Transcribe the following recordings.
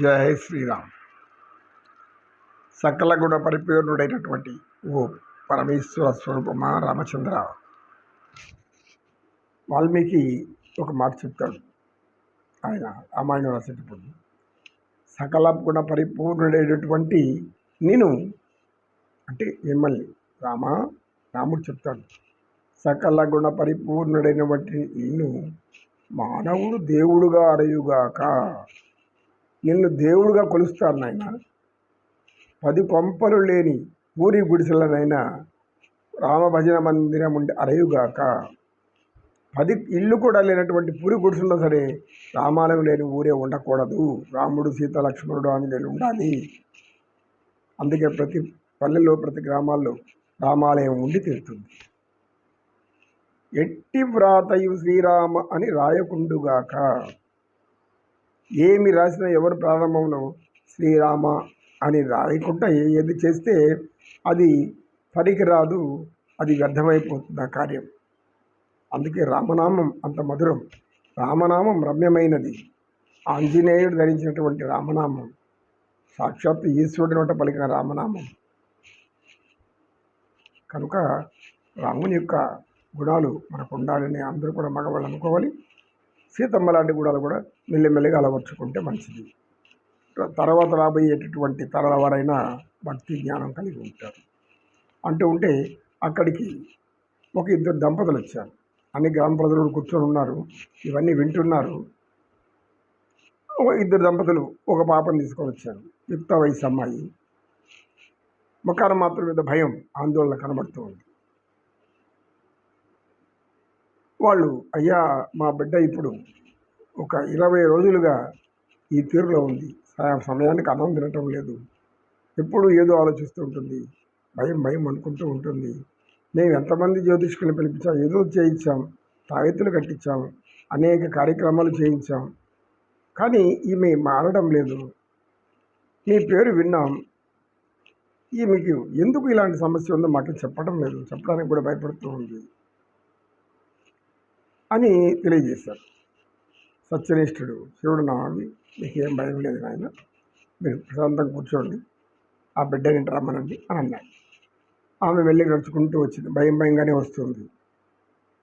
జయ శ్రీరామ్. సకల గుణ పరిపూర్ణుడైనటువంటి ఓ పరమేశ్వర స్వరూపమా రామచంద్ర. వాల్మీకి ఒక మాట చెప్తాడు. ఆయన రామాయణం రాసేటప్పుడు సకల గుణ పరిపూర్ణుడైనటువంటి నేను అంటే మిమ్మల్ని రామ రాముడు చెప్తాడు. సకల గుణ పరిపూర్ణుడైనటువంటి నిన్ను మానవుడు దేవుడుగా అరయుగాక. నిన్ను దేవుడుగా కొలుస్తారు నాయన. పది కొంపలు లేని ఊరి గుడిసెలనైనా రామభజన మందిరం ఉండి అరయుగాక. పది ఇల్లు కూడా లేనటువంటి పూరి గుడిసెల్లో సరే రామాలయం లేని ఊరే ఉండకూడదు. రాముడు సీత లక్ష్మణుడు ఆంజనేయులు ఉండాలి. అందుకే ప్రతి పల్లెల్లో ప్రతి గ్రామాల్లో రామాలయం ఉండి తీరుతుంది. ఎట్టి వ్రాతయు శ్రీరామ అని రాయకుండుగాక. ఏమి రాసినా ఎవరు ప్రారంభంలో శ్రీరామ అని రాయకుండా ఏ- ఏది చేస్తే అది పనికిరాదు అది వ్యర్థమైపోతుంది ఆ కార్యం. అందుకే రామనామం అంత మధురం. రామనామం రమ్యమైనది. ఆంజనేయుడు ధరించినటువంటి రామనామం సాక్షాత్ ఈశ్వరుడి నోట పలికిన రామనామం. కనుక రాముని యొక్క గుణాలు మనకు ఉండాలని అందరూ కూడా మగవాళ్ళు అనుకోవాలి. సీతమ్మ లాంటి గుణాలు కూడా మెల్లిమెల్లిగా అలవర్చుకుంటే మంచిది. తర్వాత రాబోయేటటువంటి తరాల వారైనా భక్తి జ్ఞానం కలిగి ఉంటారు. అంటూ ఉంటే అక్కడికి ఒక ఇద్దరు దంపతులు వచ్చారు. అన్ని గ్రామ ప్రజలు కూర్చొని ఉన్నారు. ఇవన్నీ వింటున్నారు. ఒక ఇద్దరు దంపతులు ఒక పాపను తీసుకొని వచ్చారు. యుక్త వయసు అమ్మాయి. ముఖాన మాత్రం మీద భయం ఆందోళన కనబడుతూ ఉంది. వాళ్ళు అయ్యా మా బిడ్డ ఇప్పుడు ఒక ఇరవై రోజులుగా ఈ తీరులో ఉంది. సమయానికి అన్నం తినటం లేదు. ఎప్పుడు ఏదో ఆలోచిస్తూ ఉంటుంది. భయం భయం అనుకుంటూ ఉంటుంది. మేము ఎంతమంది జ్యోతిష్కులు పిలిపించాం? ఏదో చేయించాం. తాయెత్తులు కట్టించాం. అనేక కార్యక్రమాలు చేయించాం. కానీ ఈమె మారడం లేదు. మీ పేరు విన్నాం. ఈమెకు ఎందుకు ఇలాంటి సమస్య ఉందో మాకు చెప్పడం లేదు. చెప్పడానికి కూడా భయపడుతూ ఉంది. అని తెలియజేశారు. సత్యనిష్ఠుడు శివుడు నామి మీకు ఏం భయం లేదు నాయన మీరు ప్రశాంతంగా కూర్చోండి ఆ బిడ్డని రమ్మనండి అని అన్నాడు ఆమె వెళ్ళి నడుచుకుంటూ వచ్చింది. భయం భయంగానే వస్తుంది.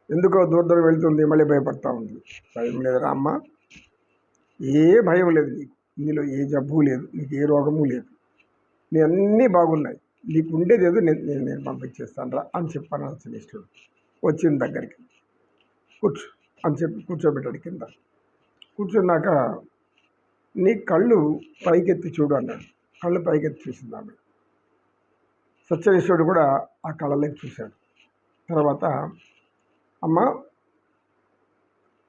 ఎందుకో దూరదూరం వెళ్తుంది మళ్ళీ భయపడతా ఉంది. భయం లేదు రామ్మ ఏ భయం లేదు నీకు. నీలో ఏ జబ్బు లేదు నీకు ఏ రోగము లేదు. నీ అన్నీ బాగున్నాయి. నీకు ఉండేది ఏదో నేను నేను నేను పంపించేస్తాను రా అని చెప్పాను సత్యనిష్ఠుడు. వచ్చింది దగ్గరికి. కూర్చో అని చెప్పి కూర్చోబెట్టాడు కింద. కూర్చున్నాక నీ కళ్ళు పైకెత్తి చూడు అన్నాడు. కళ్ళు పైకెత్తి చూసింది ఆమె. సత్యనేశ్వరుడు కూడా ఆ కళ్ళలోకి చూశాడు. తర్వాత అమ్మ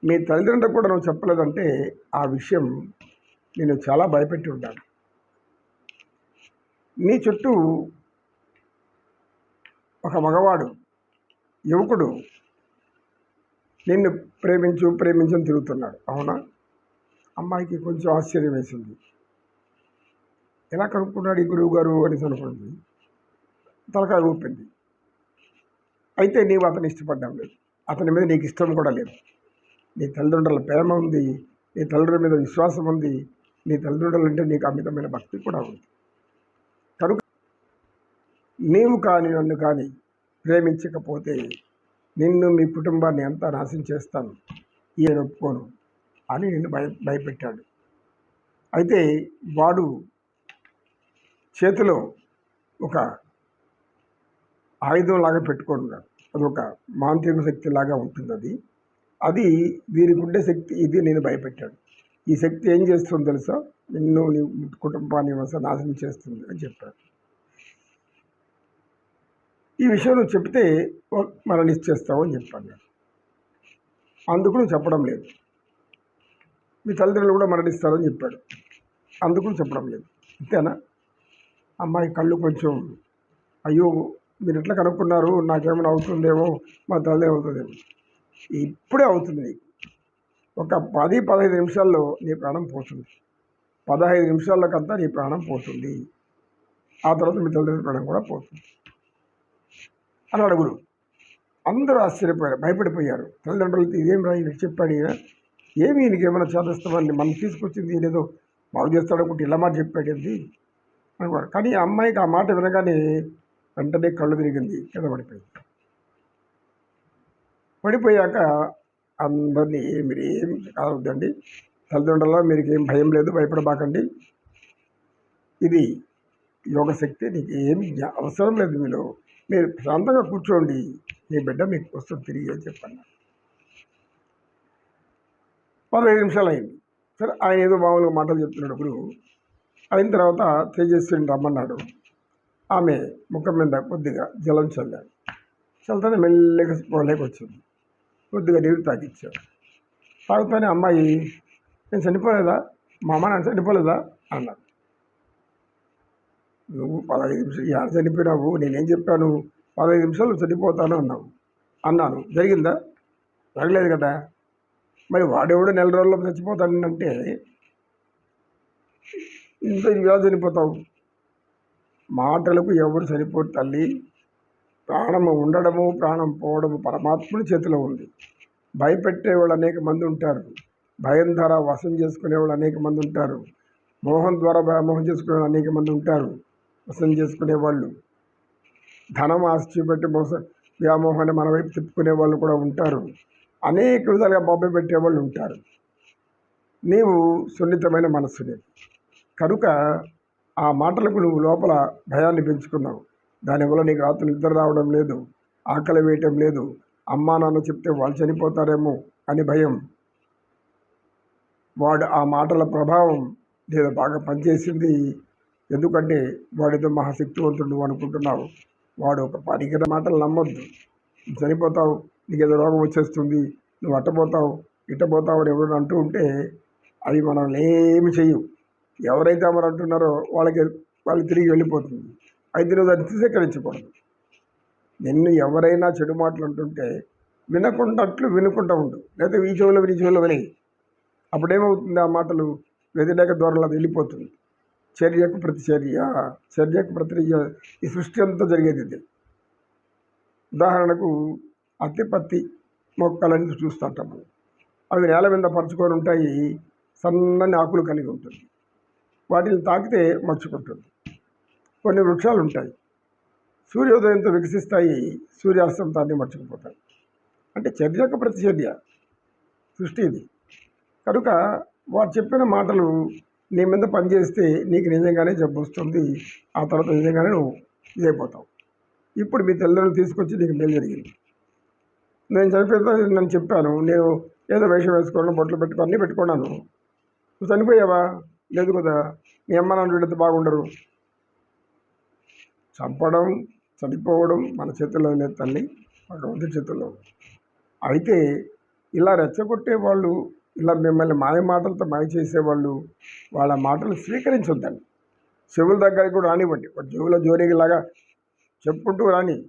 మీ తల్లిదండ్రులకు కూడా నువ్వు చెప్పలేదంటే ఆ విషయం నేను చాలా భయపెట్టి ఉంటాను. నీ చుట్టూ ఒక మగవాడు యువకుడు నిన్ను ప్రేమించు ప్రేమించని తిరుగుతున్నాడు. అవునా? అమ్మాయికి కొంచెం ఆశ్చర్యం వేసింది. ఎలా కనుక్కున్నాడు ఈ గురువు గారు అనేసి అనుకుంది. తలకాయ ఊపింది. అయితే నీవు అతను ఇష్టపడ్డాం లేదు. అతని మీద నీకు ఇష్టం కూడా లేదు. నీ తల్లిదండ్రుల ప్రేమ ఉంది. నీ తల్లిదండ్రుల మీద విశ్వాసం ఉంది. నీ తల్లిదండ్రులు అంటే నీకు అమితమైన భక్తి కూడా ఉంది. కనుక నీవు కానీ నన్ను కానీ ప్రేమించకపోతే నిన్ను మీ కుటుంబాన్ని ఎంత నాశనం చేస్తాను. ఈయన ఒప్పుకోను అని నిన్ను భయ భయపెట్టాడు. అయితే వాడు చేతిలో ఒక ఆయుధం లాగా పెట్టుకున్నాడు అది ఒక మాంత్రిక శక్తి లాగా ఉంటుంది అది అది దీనికి ఉండే శక్తి ఇది నేను భయపెట్టాడు. ఈ శక్తి ఏం చేస్తుందో తెలుసా? నిన్ను నీ కుటుంబాన్ని నాశనం చేస్తుంది అని చెప్పాడు. ఈ విషయం నువ్వు చెప్తే మరణిచ్చేస్తావు అని చెప్పాను నేను. అందుకు నువ్వు చెప్పడం లేదు. మీ తల్లిదండ్రులు కూడా మరణిస్తారని చెప్పాడు. అందుకు చెప్పడం లేదు. అంతేనా? అమ్మాయి కళ్ళు కొంచెం అయ్యో మీరు ఎట్లా కనుక్కున్నారు? నాకేమైనా అవుతుందేమో మా తల్లి అవుతుందేమో. ఇప్పుడే అవుతుంది నీకు. ఒక పది పదహైదు నిమిషాల్లో నీ ప్రాణం పోతుంది. పదహైదు నిమిషాలకంతా నీ ప్రాణం పోతుంది. ఆ తర్వాత మీ తల్లిదండ్రుల ప్రాణం కూడా పోతుంది. అని అడుగురు. అందరూ ఆశ్చర్యపోయారు భయపడిపోయారు. తల్లిదండ్రులతో ఇదేం రా ఈయనకి చెప్పాడు ఈయన? ఏమి ఈయనకి ఏమైనా చేదస్తామని మనం తీసుకొచ్చింది ఈయనేదో బాగు చేస్తాడనుకుంటే ఇలా మాట చెప్పాడేంది అనుకోడు కానీ ఆ అమ్మాయికి ఆ మాట వినగానే వెంటనే కళ్ళు తిరిగింది కింద పడిపోయింది. పడిపోయాక అందరినీ మీరు ఏం కావద్దండి తల్లిదండ్రులలో ఏం భయం లేదు భయపడబాకండి. ఇది యోగశక్తి నీకు ఏమి జ్ఞా- అవసరం లేదు మీలో. మీరు ప్రశాంతంగా కూర్చోండి. మీ బిడ్డ మీకు వస్తుంది తిరిగి అని చెప్పండి పదహైదు నిమిషాలు అయింది సరే ఆయన ఏదో మామూలుగా మాటలు చెప్తున్నాడు అయిన తర్వాత తేజస్విని రమ్మన్నాడు. ఆమె ముఖం మీద కొద్దిగా జలం చల్లాడు చల్లుతానే మెల్లగా పోలేక వచ్చింది. కొద్దిగా నీరు తాగిచ్చాడు. తాగుతానే అమ్మాయి నేను చనిపోలేదా? మా అమ్మ నేను చనిపోలేదా? అన్నాడు. నువ్వు పదహైదు నిమిషాలు ఏడ చనిపోయినావు నేనేం చెప్పాను? పదహైదు నిమిషాలు చనిపోతాను అన్నావు. అన్నాను. జరిగిందా? జరగలేదు కదా? మరి వాడెవడో నెల రోజుల్లో చచ్చిపోతానంటే ఇంత ఇలా చనిపోతావు. మాటలకు ఎవరు చనిపోరు తల్లి. ప్రాణము ఉండడము ప్రాణం పోవడము పరమాత్ముని చేతిలో ఉంది. భయపెట్టేవాళ్ళు అనేక మంది ఉంటారు. భయం ద్వారా వశం చేసుకునేవాళ్ళు అనేక మంది ఉంటారు. మోహం ద్వారా మోహం చేసుకునే అనేక మంది ఉంటారు. వశం చేసుకునేవాళ్ళు. ధనం ఆస్తి చూపెట్టి మోసం వ్యామోహాన్ని మన వైపు తిప్పుకునే వాళ్ళు కూడా ఉంటారు. అనేక విధాలుగా బొబ్బ పెట్టేవాళ్ళు ఉంటారు. నీవు సున్నితమైన మనస్సునే కనుక ఆ మాటలకు నువ్వు లోపల భయాన్ని పెంచుకున్నావు. దానివల్ల నీకు రాత్రి నిద్ర రావడం లేదు ఆకలి వేయటం లేదు అమ్మా నాన్న చెప్తే వాళ్ళు చనిపోతారేమో అని భయం. వాడు ఆ మాటల ప్రభావం నేను బాగా పనిచేసింది ఎందుకంటే వాడితో మహాశక్తివంతుడు అనుకుంటున్నావు. వాడు ఒక పరికర మాటలు నమ్మొద్దు. చనిపోతావు నీకు ఏదో రోగం వచ్చేస్తుంది నువ్వు అట్టపోతావు ఇట్టపోతావు అని ఎవరు అంటూ ఉంటే అవి మనం ఏమి చెయ్యవు ఎవరైతే అమరు అంటున్నారో వాళ్ళకి వాళ్ళు తిరిగి వెళ్ళిపోతుంది. అయితే నువ్వు దాన్ని స్వీకరించకూడదు నిన్ను ఎవరైనా చెడు మాటలు అంటుంటే వినకుండాట్లు వినుకుంటూ ఉండు. లేకపోతే ఈ చెవులో విని చెవులో విని. అప్పుడేమవుతుంది ఆ మాటలు? వ్యతిరేక దూరంలో వెళ్ళిపోతుంది. చర్యకు ప్రతిచర్య చర్యకు ప్రతిచర్య ఈ సృష్టి అంతా జరిగేది ఇది. ఉదాహరణకు అత్తిపత్తి మొక్కలని చూస్తుంటాం మనం అవి నేల మీద పరుచుకొని ఉంటాయి సన్నని ఆకులు కలిగి ఉంటుంది. వాటిని తాకితే మర్చుకుంటుంది కొన్ని వృక్షాలు ఉంటాయి. సూర్యోదయంతో వికసిస్తాయి సూర్యాస్తంతాన్ని మర్చుకుపోతాయి అంటే చర్యకు ప్రతిచర్య సృష్టి ఇది. కనుక వారు చెప్పిన మాటలు నీ మీద పనిచేస్తే నీకు నిజంగానే జబ్బు వస్తుంది. ఆ తర్వాత నిజంగానే నువ్వు ఇదైపోతావు ఇప్పుడు మీ తల్లిదండ్రులు తీసుకొచ్చి నీకు మేలు జరిగింది. నేను చనిపోతే నేను చెప్పాను నేను ఏదో వేషం వేసుకోవడం బొట్లు పెట్టుకో అన్నీ పెట్టుకున్నాను. నువ్వు చనిపోయావా? లేదు కదా మీ అమ్మ నాన్న వీళ్ళతో బాగుండరు. చంపడం చనిపోవడం మన చేతుల్లో లేదు తల్లి భగవంతుడి చేతుల్లో. అయితే ఇలా రెచ్చగొట్టే వాళ్ళు ఇలా మిమ్మల్ని మాయ మాటలతో మాయ చేసేవాళ్ళు వాళ్ళ మాటలు స్వీకరించొద్దండి. చెవుల దగ్గరికి కూడా రానివ్వండి. ఒక చెవుల జోరీలాగా చెప్పుకుంటూ రాని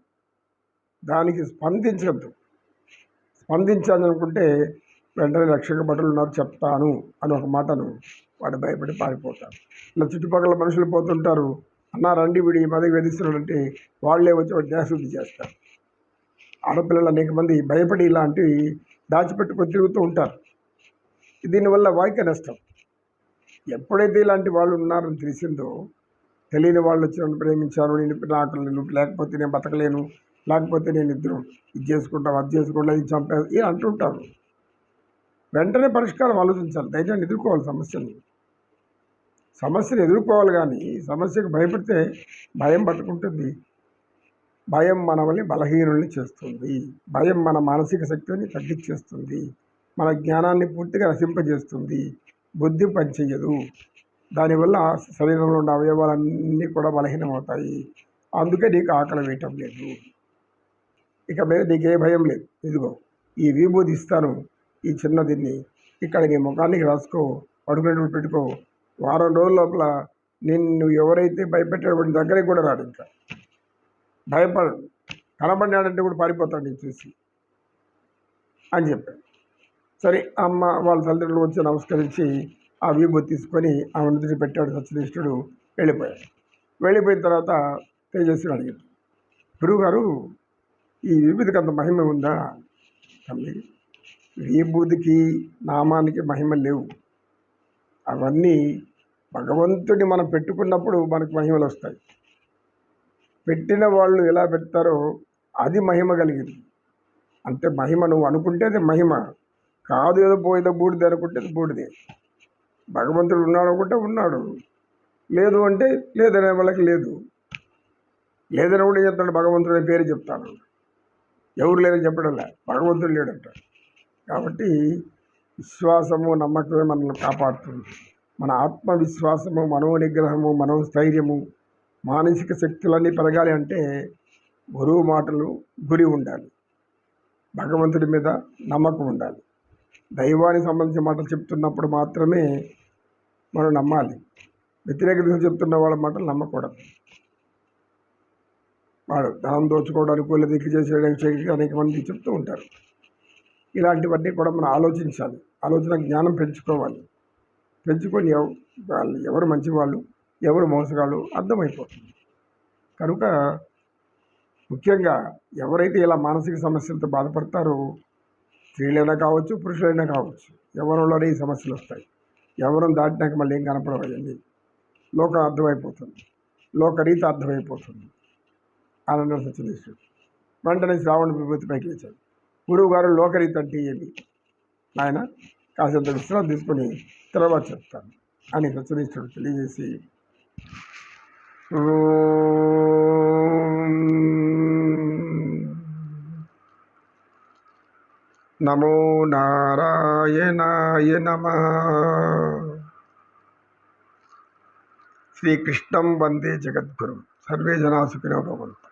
దానికి స్పందించద్దు. స్పందించాలనుకుంటే వెంటనే రక్షక భటులు ఉన్నారు చెప్తాను అని ఒక మాటను వాడు భయపడి పారిపోతారు ఇలా చుట్టుపక్కల మనుషులు పోతుంటారు. అన్నా రండి వీడి మదకి వేధిస్తున్నాడంటే వాళ్ళే వచ్చి వాడు దేశశుద్ధి చేస్తారు. ఆడపిల్లలు అనేక మంది భయపడి ఇలాంటివి దాచిపెట్టుకొని తిరుగుతూ ఉంటారు. దీనివల్ల వాయిక నష్టం. ఎప్పుడైతే ఇలాంటి వాళ్ళు ఉన్నారని తెలిసిందో తెలియని వాళ్ళు వచ్చి నన్ను ప్రేమించారు నేను నాకు నువ్వు లేకపోతే నేను బతకలేను లేకపోతే నేను ఇద్దరు ఇది చేసుకుంటాం అది చేసుకుంటా ఇది చంపా ఇది అంటుంటారు. వెంటనే పరిష్కారం ఆలోచించాలి ధైర్యాన్ని ఎదుర్కోవాలి సమస్యని. సమస్యను ఎదుర్కోవాలి కానీ సమస్యకు భయపడితే భయం పట్టుకుంటుంది భయం మనల్ని బలహీనుల్ని చేస్తుంది. భయం మన మానసిక శక్తిని తగ్గించేస్తుంది. మన జ్ఞానాన్ని పూర్తిగా నశింపజేస్తుంది. బుద్ధి పనిచేయదు. దానివల్ల శరీరంలో ఉన్న అవయవాలన్నీ కూడా బలహీనమవుతాయి. అందుకే నీకు ఆకలి వేయటం లేదు. ఇక మీద నీకే భయం లేదు. ఇదిగో ఈ విభూతి ఇస్తాను ఈ చిన్నదిన్ని ఇక్కడ నీ ముఖానికి రాసుకో. పడుకునేటప్పుడు పెట్టుకో. వారం రోజుల లోపల నిన్ను ఎవరైతే భయపెట్టేటువంటి దగ్గరికి కూడా రాడు ఇంకా. భయపడు కనబడినాడంటే కూడా పారిపోతాడు నేను చూసి. అని చెప్పాడు. సరే అమ్మ వాళ్ళ తల్లిదండ్రులు వచ్చి నమస్కరించి ఆ విభూతి తీసుకొని ఆ నుదిటి పెట్టాడు సత్యనిష్ఠుడు వెళ్ళిపోయాడు. వెళ్ళిపోయిన తర్వాత తేజస్వి అడిగాడు. గురువుగారు ఈ విభూతికి అంత మహిమ ఉందా? తల్లి విభూతికి నామానికి మహిమ లేవు. అవన్నీ భగవంతుని మనం పెట్టుకున్నప్పుడు మనకు మహిమలు వస్తాయి. పెట్టిన వాళ్ళు ఎలా పెడతారో అది మహిమ కలిగింది. అంటే మహిమ నువ్వు అనుకుంటే అది మహిమ. కాదు ఏదో పోయేదో బూడిద అనుకుంటే బూడిది. భగవంతుడు ఉన్నాడు అనుకుంటే ఉన్నాడు. లేదు అంటే లేదనే వాళ్ళకి లేదు. లేదని కూడా చెప్తాడు? భగవంతుడు పేరు చెప్తాను ఎవరు లేదని చెప్పడంలా భగవంతుడు లేడంట. కాబట్టి విశ్వాసము నమ్మకమే మనల్ని కాపాడుతుంది. మన ఆత్మవిశ్వాసము మనోనిగ్రహము మనోస్థైర్యము మానసిక శక్తులన్నీ పెరగాలి అంటే గురువు మాటలు గురి ఉండాలి. భగవంతుడి మీద నమ్మకం ఉండాలి. దైవానికి సంబంధించిన మాటలు చెప్తున్నప్పుడు మాత్రమే మనం నమ్మాలి. వ్యతిరేక దిశ చెప్తున్న వాళ్ళ మాటలు నమ్మకూడదు. వాడు ధనం దోచుకోవడానికి వీళ్ళు దిక్కు చేసేయడానికి అనేక మంది చెప్తూ ఉంటారు. ఇలాంటివన్నీ కూడా మనం ఆలోచించాలి. ఆలోచన జ్ఞానం పెంచుకోవాలి. పెంచుకొని వాళ్ళు ఎవరు మంచివాళ్ళు ఎవరు మోసగాళ్ళు అర్థమైపోతుంది. కనుక ముఖ్యంగా ఎవరైతే ఇలా మానసిక సమస్యలతో బాధపడతారో స్త్రీలైనా కావచ్చు పురుషులైనా కావచ్చు ఎవరిలోనే ఈ సమస్యలు వస్తాయి. ఎవరం దాటినాక మళ్ళీ ఏం కనపడవండి లోకం అర్థమైపోతుంది. లోకరీత అర్థమైపోతుంది. ఆనంద సత్యదేశుడు వెంటనే శ్రావణ విభూతి పైకి లేచాడు. గురువు గారు లోకరీత అంటే ఏమి? ఆయన కాసేంత విశ్రాంతి తీసుకొని తర్వాత చెప్తాను అని సత్యనిష్ఠుడు తెలియజేసి నమో నారాయణాయ నమ. శ్రీకృష్ణం వందే జగద్గురు. సర్వే జనా సుఖినో భవంతు.